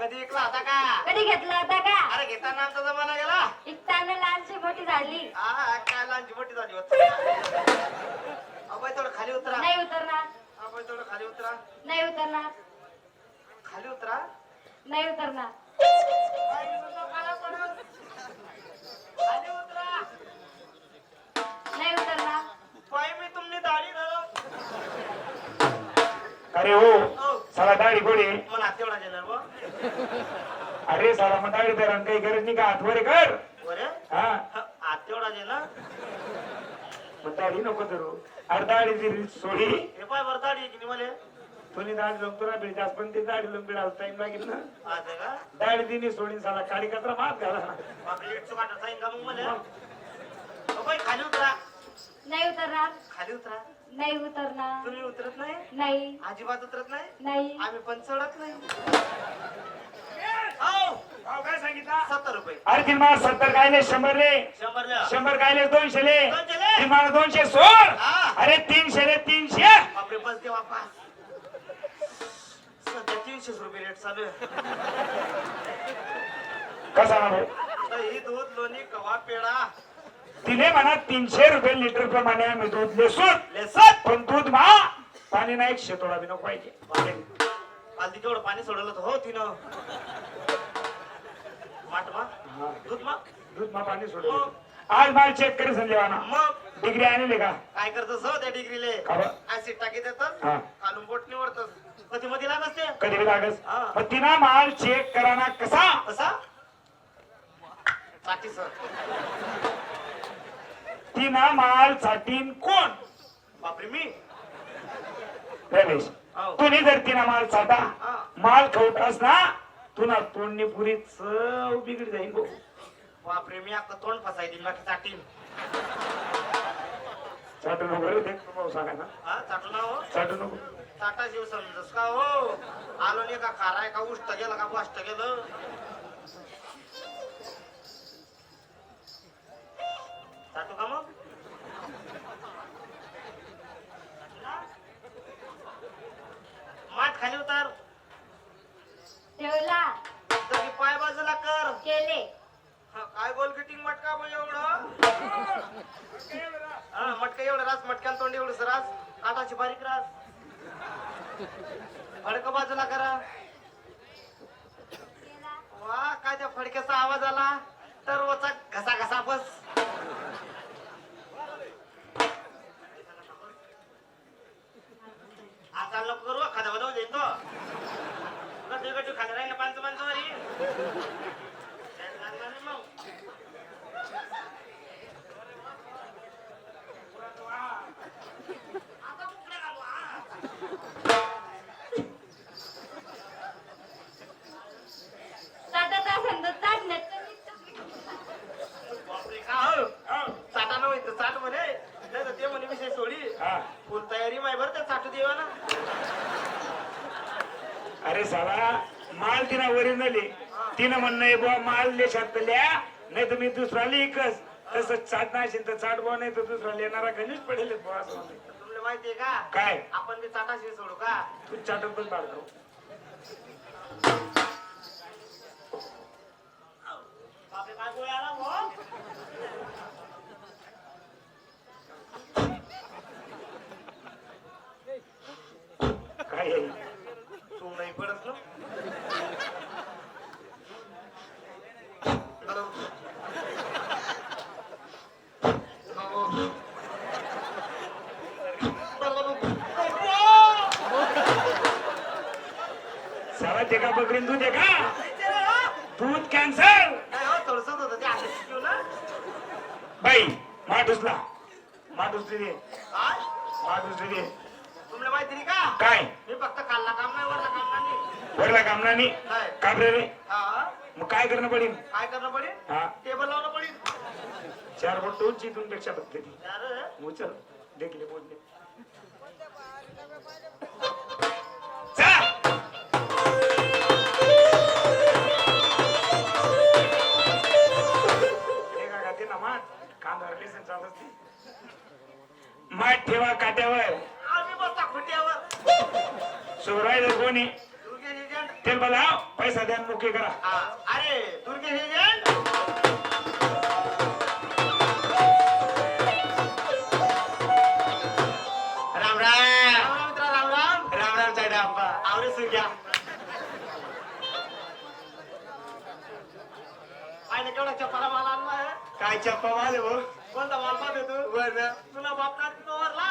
कधी विकला होता का? कधी घेतला होता का? अरे घेताना आमचा जमाना गेला. इकताना लहानशी मोठी झाली. हा काय लहानची मोठी झाली होत? अबाई थोडं खाली उतरा. नाही उतरणार. अबाई थोडं खाली उतरा. नाही उतरणार. खाली उतरा. नाही उतरणार. खाली उतरा. नाही उतरणार. मी तुमनी दाढी धरो अरे हो हो. साला दाढी कोणी हात तेवढा देणार बुवा. अरे साला मग दाढी तर काही गरज नाही का? हातवरे कर. बरे? हा. हात तेवढा दे ना मग दाढी नको धरू. अरे दाढी दिली सोडी हे पाय बरं दाढी आहे की नाही मला तुम्ही दाढी लोक तुला भेट पण ते दाढी लोक बिडाल टाइम लागेल ना. दाढी दिली सोडी साला काडी कचरा मात घाला मग मला? खाली उतरा. नाही उतरणार. खाली उतरा. नाही उतरणार. तुम्ही उतरत नाही? नाही. अजिबात उतरत नाही? नाही. आम्ही पण चढत नाही. हो भाव काय सांगितला? सत्तर रुपये. अरे तीन मला सत्तर कायले शंभर ले शंभर द्या. शंभर कायले दोनशे ले दोनशे ले. मला दोनशे सोड. हा. अरे तीनशे ले तीनशे. बापरे बस दे बापा सध्या तीनशेच रुपये रेट चालू आहे. कसा ना भाऊ दही दूध लोणी कवा पेडा तिने म्हणा तीनशे रुपये लिटर प्रमाणे आम्ही दूध लेसून लेसत पण दूध मा पाणी नाही शेतोडा बी नको पाहिजे काल ती केवढं पाणी सोडलं होतं हो तिनं. मा? दूध मा? दूध मा पाणी सोडलं. आज माल चेक करी संजयवाना मग? डिग्री आणली का? काय करतस हो त्या डिग्रीले? का बरं? ऍसिड टाकी देतात हा. कालून बोट निवडतस. कधी मध्ये लागस ते? कधी बी लागस. हा. मग तिना माल चेक कराना कसा? कसा? साठी सर तिना माल चाटीन कोण? बापरे मी? रमेश हो. तुम्ही जर तिना माल हा. माल खवटास ना तुला तोंडणी पुरी चव बिघडी जाईल भाऊ. बापरे मी आता तोंड फसायची बाकी चाटीन चाटू नको रे, तू भाऊ सांगा ना. हा चाटू ना हो. चाटू नको. चाटा जीव समजस का हो? आलो नाही का खाराय का उष्ट गेलं का वाष्ट गेलं? रास मटक्याला तोंड एवढं रास काटाची बारीक रास. फडक बाजूला करा. वा काय त्या फडक्याचा आवाज आला. तर वचा घसा घसा बस. आता लोक करू खादा बदल देतो. गटू गटू खादा राहील पाच माणसं लागला नाही मग आता कुकडे घालू, हा. ताटात असेल तर ताट नाही बापरे, का हो? चाटा न होईत चाट म्हणे नाही तर ते म्हणे विषय सोडी हा फुल तयारी माय बरं त्या चाटू देवा ना अरे साला माल तिना ओरिजिनली तिनं म्हणणं आहे बुवा माल देशात लिया नाही तर मी दुसरा लिहिकच तसं चाटणं असेल तर चाट बुवा नाही तर दुसरा लिहिणारा गणेश पडेल बुवा असं म्हणते. तुला माहितीये का? काय? आपण ते चाटाशी सोडू का? तू चाटत पण बापरे काय गोळ्या आला भाऊ? काय आहे? तू नाही पडत ना साला ते का आहे का? दूध कॅन्सर नाही हो थोडसच होतं ते बाई माठ उचली दे उचली दे तुला माहिती नाही का काय? मी फक्त खाल्ला काम नाही वरला काम नाही वरला कामनानी? काय? काबरे रे हा. मग काय करणं पडेल? काय करणं पडेल? हा. टेबल लावणं पडेल? चार बोट उंची इथून पेक्षा बघते ती. उचल. देखले मोजले राम साहेब आंबा. आवरे सुग्या आईने केवढा चप्पाला माल आणला आहे काय चप्पा माल भाऊ? कोणता माल पाहते तू? वर तुला बापना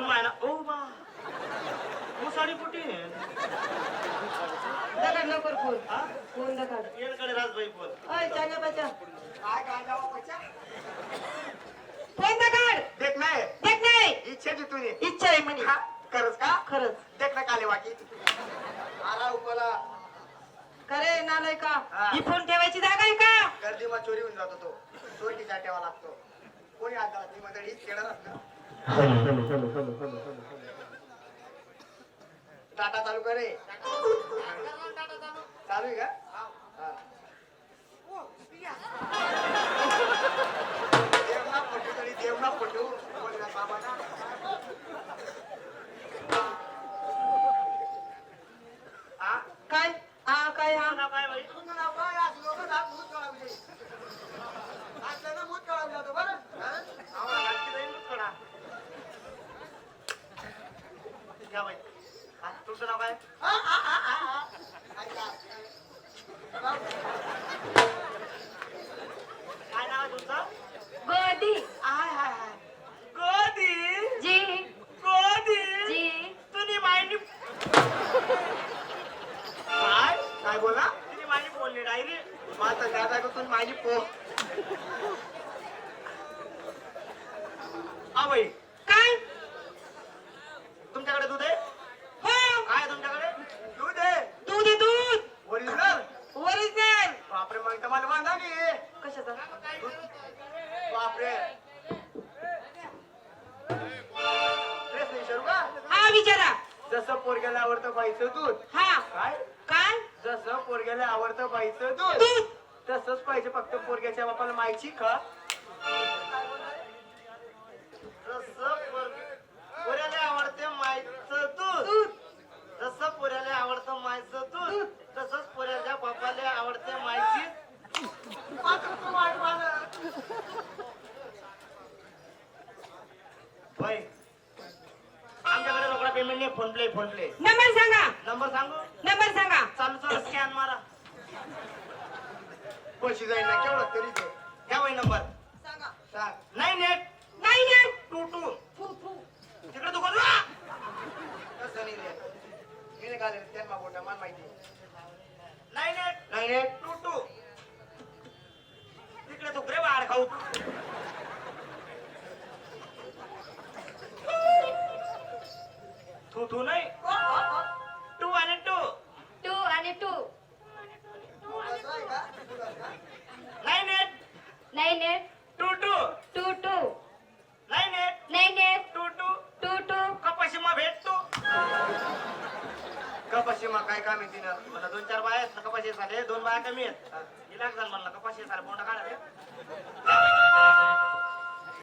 ना ओ बा मुसाडी कुठे दगड लवकर फोन. हा? फोन दगड येणकडे राजबाई काय फोन दगड देख नाही देख नाही इच्छा जी तुझी. इच्छा आहे म्हणे. हा खरंच का? खरंच. देख ना काले वाकी. आला उपला. खरे नालय का? हा. ही फोन ठेवायची जागा आहे का? गर्दीमा चोरी होऊन जातो तो. चोरीचा ठेवा लागतो. कोणी आता ती मंडळी खेळत असतं टाटा चालू करे. चालू आहे का? देवना पटू तरी काय? हा काय हा? तुझं काय बाई. काय? तुमच्याकडे दूध आहे? हो. काय तुमच्याकडे? दूध आहे. दूध आहे दूध. ओरिजिनल ओरिजिनल बापरे मग तर मला वांधा नाही कशाचा? बापरे. ड्रेस नाही शरू का? हा विचारा. जसं पोरग्याला आवडतं बाईचं दूध. हा. काय? काय? जसं पोरग्याला आवडतं बाईचं दूध. तसंच पाहिजे फक्त पोरग्याच्या बापाला मायची का जसं पोर- पोऱ्याला आवडते मायचं दूध दूध जसं पोऱ्याला आवडतं मायचं दूध तसंच पोऱ्याच्या बापाला आवडते मायची होय आमच्याकडे रोकडा पेमेंट नाही phone play phone play number सांगा नंबर सांगू नंबर सांगा स्कॅन मारा. पैसे जाईल ना केवढं तरी ते घ्या बाई नंबर. सांगा. सांग नाईन एट नाही नाही टू टू. फू फू. तिकडे तू कोण कसं नाही रे मी नाही घालेल त्यांना मला माहिती nine eight nine eight two two. Nine eight two two. Two two. Nine eight. Nine eight two two. Two two. कपाशी मा भेटतो कपाशी मा काय काम आहे तिनं? मला दोन चार बाया आहेत कपाशी झाले दोन बाया कमी आहेत. इलाज झाला म्हणलं कपाशी झाले बोंडा काढा.